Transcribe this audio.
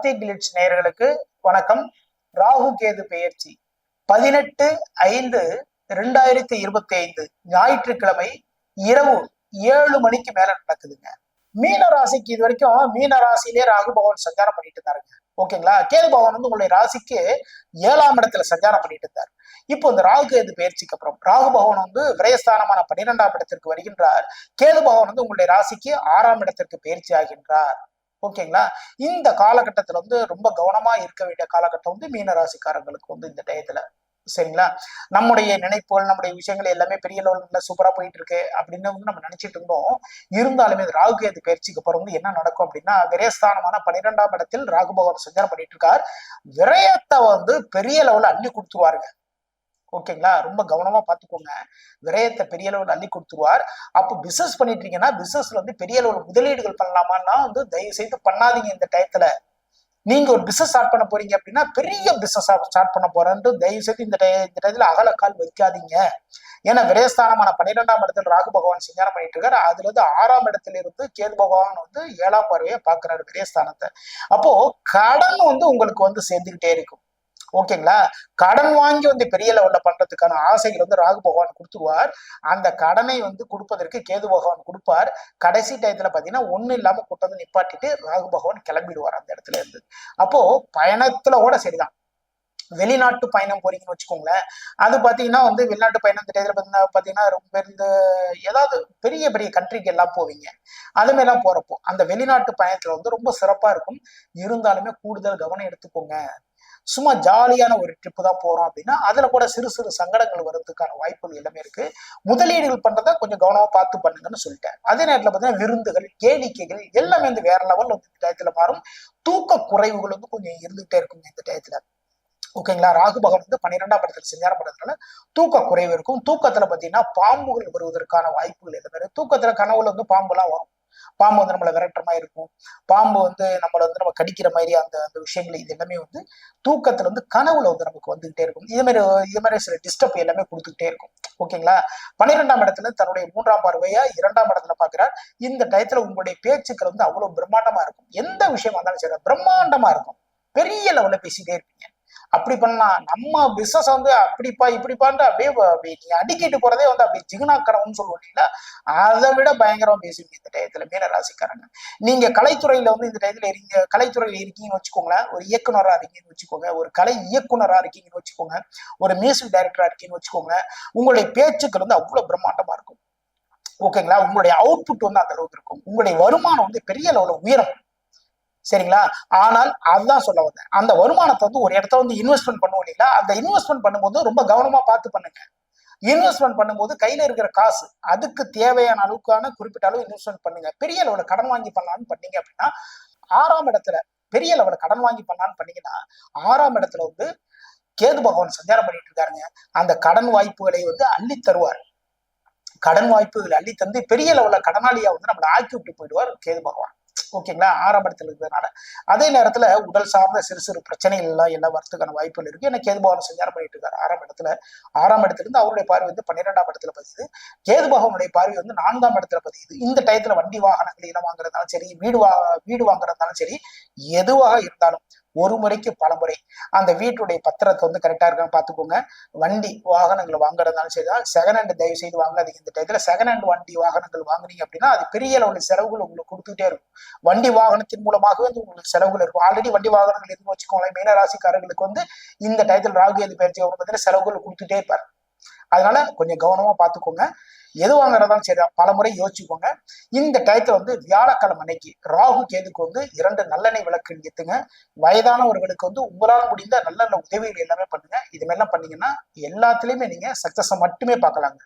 SP glitz நேயர்களுக்கு வணக்கம். ராகு கேது பெயர்ச்சி. பதினெட்டு ஐந்து ரெண்டாயிரத்தி இருபத்தி ஐந்து ஞாயிற்றுக்கிழமை இரவு ஏழு மணிக்கு மேல நடக்குதுங்க. மீன ராசிக்கு இது வரைக்கும் மீன ராசியிலே ராகு பகவான் சஞ்சாரம் பண்ணிட்டு இருந்தாருங்க. ஓகேங்களா? கேது பகவான் வந்து உங்களுடைய ராசிக்கு ஏழாம் இடத்துல சஞ்சாரம் பண்ணிட்டு இருந்தார். இப்போ இந்த ராகு கேது பயிற்சிக்கு அப்புறம் ராகு பகவான் வந்து விரயஸ்தானமான பன்னிரெண்டாம் இடத்திற்கு வருகின்றார். கேது பகவான் வந்து உங்களுடைய ராசிக்கு ஆறாம் இடத்திற்கு பயிற்சி ஆகின்றார். ஓகேங்களா இந்த காலகட்டத்துல வந்து ரொம்ப கவனமா இருக்க வேண்டிய காலகட்டம் வந்து மீன ராசிக்காரங்களுக்கு வந்து இந்த டயத்துல. சரிங்களா? நம்முடைய நினைப்புகள் நம்முடைய விஷயங்கள் எல்லாமே பெரிய லெவலில் சூப்பரா போயிட்டு இருக்கு அப்படின்னு வந்து நம்ம நினைச்சிட்டு இருந்தோம். இருந்தாலுமே ராகு கேது பயிற்சிக்கு பிறகு வந்து என்ன நடக்கும் அப்படின்னா விரயஸ்தானமான பன்னிரெண்டாம் இடத்தில் ராகு பகவான் சஞ்சாரம் பண்ணிட்டு இருக்கார் விரயத்தை வந்து பெரிய லெவலில் அள்ளி கொடுத்துருவாருங்க. ஓகேங்களா? ரொம்ப கவனமா பாத்துக்கோங்க. விரயத்தை பெரிய அளவில் அள்ளி கொடுத்துருவார். அப்போ பிசினஸ் பண்ணிட்டு இருக்கீங்கன்னா பிசினஸ்ல வந்து பெரிய அளவில் முதலீடுகள் பண்ணலாமான்னா வந்து தயவு செய்து பண்ணாதீங்க இந்த டயத்துல. நீங்க ஒரு பிசினஸ் ஸ்டார்ட் பண்ண போறீங்க அப்படின்னா பெரிய பிசினஸ் ஸ்டார்ட் பண்ண போறேன்ட்டு தயவு செய்து இந்த டய இந்த டயத்துல அகலக்கால் வைக்காதீங்க. ஏன்னா விரயஸ்தானமான பன்னிரெண்டாம் இடத்துல ராகு பகவான் சிங்காரம் பண்ணிட்டு இருக்காரு. அதுல இருந்து ஆறாம் இடத்துல இருந்து கேது பகவான் வந்து ஏழாம் பார்வையை பாக்குறாரு விரயஸ்தானத்தை. அப்போ கடன் வந்து உங்களுக்கு வந்து சேர்ந்துகிட்டே இருக்கும். ஓகேங்களா? கடன் வாங்கி வந்து பெரிய லெவல்ல பண்றதுக்கான ஆசைகள் வந்து ராகு பகவான் கொடுத்துருவார். அந்த கடனை வந்து கொடுப்பதற்கு கேது பகவான் கொடுப்பார். கடைசி டயத்துல பாத்தீங்கன்னா ஒண்ணு இல்லாம கூட்டம் நிப்பாட்டிட்டு ராகு பகவான் கிளம்பிடுவார் அந்த இடத்துல இருந்து. அப்போ பயணத்துல கூட சரிதான். வெளிநாட்டு பயணம் போறீங்கன்னு வச்சுக்கோங்களேன். அது பாத்தீங்கன்னா வந்து வெளிநாட்டு பயணம் திட்டத்தில் பாத்தீங்கன்னா ரொம்ப இருந்து ஏதாவது பெரிய பெரிய கண்ட்ரிக்கு எல்லாம் போவீங்க. அதுமாரிலாம் போறப்போ அந்த வெளிநாட்டு பயணத்துல வந்து ரொம்ப சிறப்பா இருக்கும். இருந்தாலுமே கூடுதல் கவனம் எடுத்துக்கோங்க. சும்மா ஜாலியான ஒரு ட்ரிப்பு தான் போறோம் அப்படின்னா அதுல கூட சிறு சிறு சங்கடங்கள் வர்றதுக்கான வாய்ப்புகள் எல்லாமே இருக்கு. முதலீடுகள் பண்றதை கொஞ்சம் கவனமா பார்த்து பண்ணுங்கன்னு சொல்லிட்டேன். அதே நேரத்துல பார்த்தீங்கன்னா விருந்துகள் கேளிக்கைகள் எல்லாமே வந்து வேற லெவல் வந்து இந்த டயத்துல மாறும். தூக்க குறைவுகள் வந்து கொஞ்சம் இருந்துகிட்டே இருக்குங்க இந்த டயத்துல. ஓகேங்களா? ராகு பகவான் வந்து பன்னிரெண்டாம் இடத்துல சஞ்சாரம் பண்றதுனால தூக்க குறைவு இருக்கும். தூக்கத்துல பாத்தீங்கன்னா பாம்புகள் வருவதற்கான வாய்ப்புகள் எல்லாமே தூக்கத்துல கனவுல வந்து பாம்புலாம் வரும். பாம்பு வந்து நம்மளை விரட்டுற மாதிரி இருக்கும். பாம்பு வந்து நம்மளை வந்து நம்ம கடிக்கிற மாதிரி அந்த அந்த விஷயங்கள் இது எல்லாமே வந்து தூக்கத்துல வந்து கனவுல வந்து நமக்கு வந்துகிட்டே இருக்கும். இது மாதிரி இது மாதிரி சில டிஸ்டர்ப் எல்லாமே கொடுத்துக்கிட்டே இருக்கும். ஓகேங்களா? பன்னிரெண்டாம் இடத்துல தன்னுடைய மூன்றாம் பார்வையா இரண்டாம் இடத்துல பாக்குறார் இந்த டயத்துல உங்களுடைய பேச்சுக்கள் வந்து அவ்வளவு பிரம்மாண்டமா இருக்கும். எந்த விஷயமா இருந்தாலும் சரி பிரம்மாண்டமா இருக்கும். பெரிய லெவல்ல பேசிட்டே இருப்பீங்க. அப்படி பண்ணலாம். நம்ம பிசினஸ் வந்து அப்படிப்பா இப்படிப்பான்ட்டு அப்படியே அப்படியே நீங்க அடிக்கிட்டு போறதே வந்து அப்படி ஜிகுனா கடவுன்னு சொல்லுவோம் இல்லைங்களா? அதை விட பயங்கரமா பேசுவீங்க இந்த டயத்துல மீன ராசிக்காரங்க. நீங்க கலைத்துறையில வந்து இந்த டயத்துல இருக்கீங்க கலைத்துறையில இருக்கீங்கன்னு வச்சுக்கோங்களேன் ஒரு இயக்குனரா இருக்கீங்கன்னு வச்சுக்கோங்க ஒரு கலை இயக்குனரா இருக்கீங்கன்னு வச்சுக்கோங்க ஒரு மியூசிக் டைரக்டரா இருக்கீங்கன்னு வச்சுக்கோங்க உங்களுடைய பேச்சுக்கள் வந்து அவ்வளவு பிரம்மாண்டமா இருக்கும். ஓகேங்களா உங்களுடைய அவுட்புட் வந்து அந்த அளவுக்கு இருக்கும். உங்களுடைய வருமானம் வந்து பெரிய லெவலில் உயரும். சரிங்களா? ஆனால் அதுதான் சொல்ல வந்தேன். அந்த வருமானத்தை வந்து ஒரு இடத்த வந்து இன்வெஸ்ட்மெண்ட் பண்ணுவோம் இல்லைங்களா? அந்த இன்வெஸ்ட்மெண்ட் பண்ணும்போது ரொம்ப கவனமா பார்த்து பண்ணுங்க. இன்வெஸ்ட்மெண்ட் பண்ணும்போது கையில இருக்கிற காசு அதுக்கு தேவையான அளவுக்கான குறிப்பிட்ட அளவு இன்வெஸ்ட்மெண்ட் பண்ணுங்க. பெரிய லெவலில் கடன் வாங்கி பண்ணலான்னு பண்ணீங்க அப்படின்னா ஆறாம் இடத்துல பெரிய லெவலில் கடன் வாங்கி பண்ணலான்னு பண்ணீங்கன்னா ஆறாம் இடத்துல வந்து கேது பகவான் சஞ்சாரம் பண்ணிட்டு இருக்காருங்க. அந்த கடன் வாய்ப்புகளை வந்து அள்ளி தருவார். கடன் வாய்ப்புகளை அள்ளி தந்து பெரிய லெவலில் கடனாளியா வந்து நம்மளை ஆக்கி விட்டு போயிடுவார் கேது பகவான். ஓகேங்களா ஆரம்பத்தில் இருக்கிறதுனால அதே நேரத்துல உடல் சார்ந்த சிறு சிறு பிரச்சனைகள் எல்லாம் எல்லாம் வரத்துக்கான வாய்ப்புகள் இருக்கு. ஏன்னா கேது பகவான் சஞ்சாரம் பண்ணிட்டு இருக்காரு ஆறாம் இடத்துல ஆறாம் இடத்துலேருந்து அவருடைய பார்வை வந்து பன்னிரெண்டாம் இடத்துல பதியுது. கேது பகவானுடைய பார்வை வந்து நான்காம் இடத்துல பதியுது. இந்த டயத்துல வண்டி வாகனங்கள் இடம் வாங்குறதாலும் சரி வீடு வா வீடு வாங்குறதாலும் சரி எதுவாக இருந்தாலும் ஒரு முறைக்கு பல முறை. அந்த வீட்டுடைய பத்திரத்தை வந்து கரெக்டா இருக்கான்னு பாத்துக்கோங்க வண்டி வாகனங்கள் வாங்குறதாலும் சரிதான் செகண்ட் ஹேண்ட் தயவு செய்து வாங்காதீங்க. இந்த டயத்துல செகண்ட் ஹேண்ட் வண்டி வாகனங்கள் வாங்குனீங்க அப்படின்னா அது பெரிய அளவுல செலவுகள் உங்களுக்கு கொடுத்துட்டே இருக்கும். வண்டி வாகனத்தின் மூலமாக வந்து உங்களுக்கு செலவுகள் இருக்கும். ஆல்ரெடி வண்டி வாகனங்கள் இருந்து வச்சுக்கோங்களேன். மீனராசிக்காரர்களுக்கு வந்து இந்த டயத்தில் ராகு எது பயிற்சி அவங்க பார்த்தீங்கன்னா செலவுகள் கொடுத்துட்டே இருப்பார். அதனால கொஞ்சம் கவனமா பார்த்துக்கோங்க எது வாங்குறதாலும் சரி பல முறை யோசிச்சுக்கோங்க. இந்த டயத்துல வந்து வியாழக்கிழமை அன்னைக்கு ராகு கேதுக்கு வந்து இரண்டு நல்லெண்ணெய் விளக்கு ஏத்துங்க வயதானவர்களுக்கு வந்து உங்களால் முடிந்த நல்ல நல்ல உதவிகள் எல்லாமே பண்ணுங்க. இது மாதிரிலாம் பண்ணீங்கன்னா எல்லாத்துலயுமே நீங்க சக்சஸை மட்டுமே பார்க்கலாங்க.